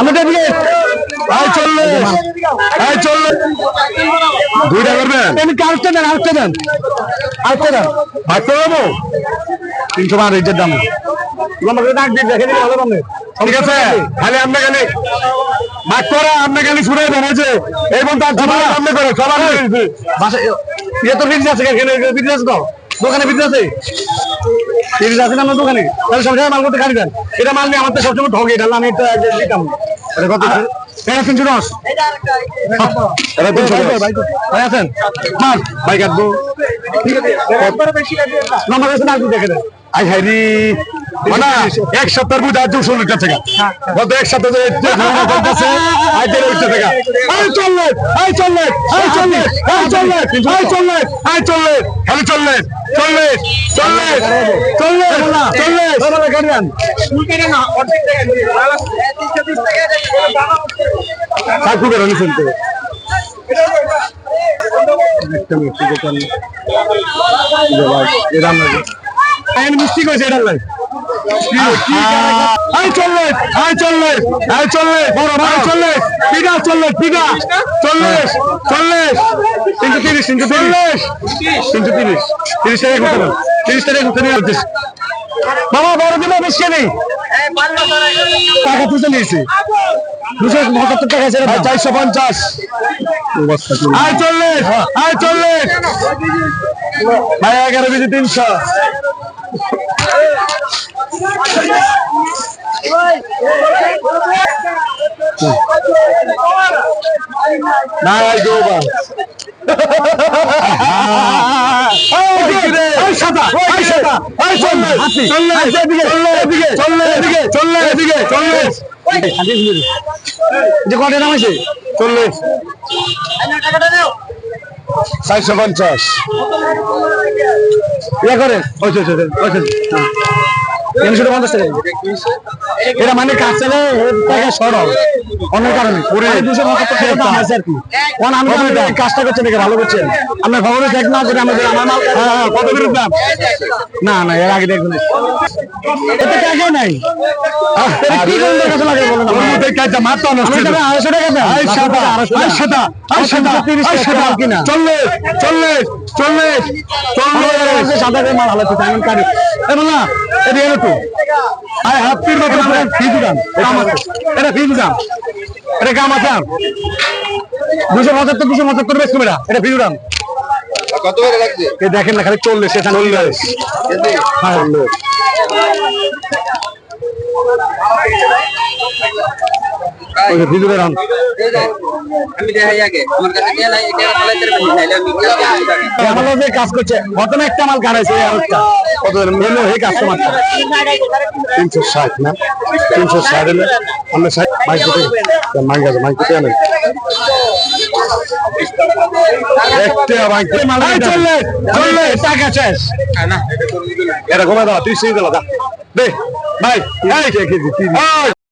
আমরা দিয়ে আয় চললে আয় চললে। দুইটা করবেন আমি কাউকে দেন আরেকটা দেন। আরেকটা দেন। ভাগ করে দেবো? তিনশো বার রেটের দাম। আমাকে ডাক দিয়ে দেখে দিলে ভালো দামে ঠিক আছে খালি ভাগ করা আপনি খালি শুনে দেন এই যে। আর আপনি করে সবার ইয়ে তো ফিক্স আছে আছে তো? দোকানে ফিক্স আছে? ফিক্স আছে না আমার দোকানে? তাহলে সবসময় মাল করতে খালি দেন। এটা মাল নিয়ে আমার তো সবসময় ঠকে এটা আমি এটা দিতাম। এটা কত? এটা তিনশো দশ। এটা তিনশো দশ। ভাই আছেন? মাল। ভাই কাটবো। নম্বর আছে না দেখে দেন। আই হাইরি মানে এক সপ্তাহের মধ্যে আজ দুশো লিটার টাকা গত এক সপ্তাহে চলতেছে আজ টাকা আই চললে আই চললে আই চললে আই চললে আই চললে আই চললে খালি চললে চললে চললে চললে চললে চললে কাটিয়ান কাকু বেরো নিছেন তো একটা মিষ্টি দোকান লাগে আইন মিষ্টি কইছে এটা লাই আই চললে আই চললে আই চললে বড় ভাই চললে পিগা চললে পিগা চল্লিশ চল্লিশ তিনশো তিরিশ তিনশো চল্লিশ তিনশো তিরিশ। তিরিশ টাকা করতে পারেন তিরিশ করতে নিয়ে আসছিস বাবা বড় দিলে বেশি নেই। টাকা তুলতে নিয়েছি। দুশো পঁচাত্তর টাকা ছেড়ে চারশো পঞ্চাশ। আয় চল্লিশ আয় চল্লিশ ভাই এগারো কেজি তিনশো। নাই গোবা যে কটে নাম আছে চল্লিশ চারশো পঞ্চাশ ইয়ে করে ওই চল চল চল তিনশো পঞ্চাশ টাকা। এটা মানে কাজ চলে অন্য কারণে না, এই কাজটা করছেন ভালো করছেন? আমরা খবরে দেখ না করে আমাদের আমার মাল হ্যাঁ, হ্যাঁ, কত করে দাম? না না এর আগে দেখবেন। এতে টাকা নাই। এটা কি করলে কত লাগে বলেন ওর মধ্যে কাজটা মাত্র নষ্ট আড়াইশো টাকা দেন আই সাদা আই সাদা আই সাদা আই সাদা কিনা? চল্লিশ চল্লিশ চল্লিশ চল্লিশ। সাদা করে মাল হালাতে এমন কারি। এ বলা এটা তো। আই হাফির মতো ফিজ দাম এটা ফিজ দাম এটা কাম আছে দুশো পঁচাত্তর দুশো পঁচাত্তর বেশ কমে এটা ফিজ দাম দেখেন না খালি চল্লিশ এখানে চল্লিশ। হ্যাঁ আমি দেখাই আগে। আমার কাছে দিয়ে নাই এটা পারি আমি যে কাজ করছে। একটা মাল আরেকটা কত মেলো হে কাস্টমারটা তিনশো ষাট না? তিনশো ষাট এলে আমরা মাইক কোথায় মাইক আছে মাইক কোথায় আনেন একটা মাইক চললে চললে টাকা শেষ। এটা কমে দাও তুই সেই দিলা দে ভাই। এই।